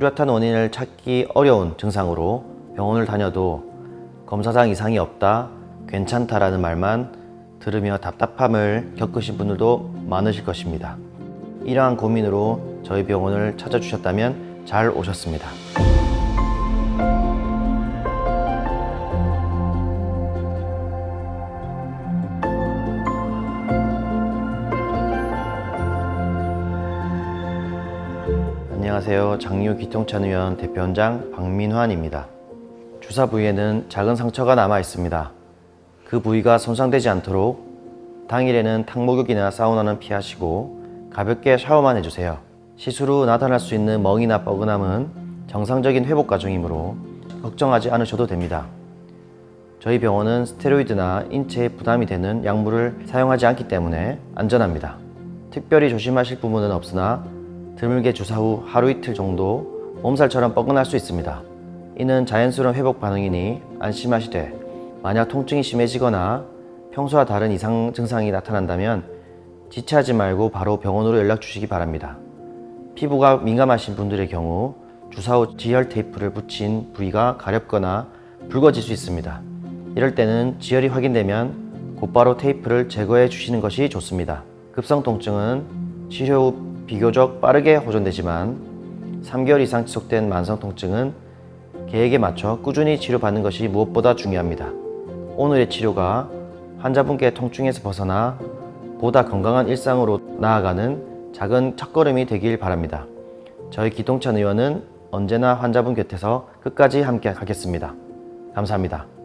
뚜렷한 원인을 찾기 어려운 증상으로 병원을 다녀도 검사상 이상이 없다, 괜찮다라는 말만 들으며 답답함을 겪으신 분들도 많으실 것입니다. 이러한 고민으로 저희 병원을 찾아주셨다면 잘 오셨습니다. 안녕하세요. 장유 기통찬 의원 대표원장 박민환입니다. 주사 부위에는 작은 상처가 남아 있습니다. 그 부위가 손상되지 않도록 당일에는 탕목욕이나 사우나는 피하시고 가볍게 샤워만 해주세요. 시술 후 나타날 수 있는 멍이나 뻐근함은 정상적인 회복 과정이므로 걱정하지 않으셔도 됩니다. 저희 병원은 스테로이드나 인체에 부담이 되는 약물을 사용하지 않기 때문에 안전합니다. 특별히 조심하실 부분은 없으나 드물게 주사 후 하루 이틀 정도 몸살처럼 뻐근할 수 있습니다. 이는 자연스러운 회복 반응이니 안심하시되 만약 통증이 심해지거나 평소와 다른 이상 증상이 나타난다면 지체하지 말고 바로 병원으로 연락 주시기 바랍니다. 피부가 민감하신 분들의 경우 주사 후 지혈 테이프를 붙인 부위가 가렵거나 붉어질 수 있습니다. 이럴 때는 지혈이 확인되면 곧바로 테이프를 제거해 주시는 것이 좋습니다. 급성 통증은 치료 후 비교적 빠르게 호전되지만 3개월 이상 지속된 만성 통증은 계획에 맞춰 꾸준히 치료받는 것이 무엇보다 중요합니다. 오늘의 치료가 환자분께 통증에서 벗어나 보다 건강한 일상으로 나아가는 작은 첫걸음이 되길 바랍니다. 저희 기동찬 의원은 언제나 환자분 곁에서 끝까지 함께 하겠습니다. 감사합니다.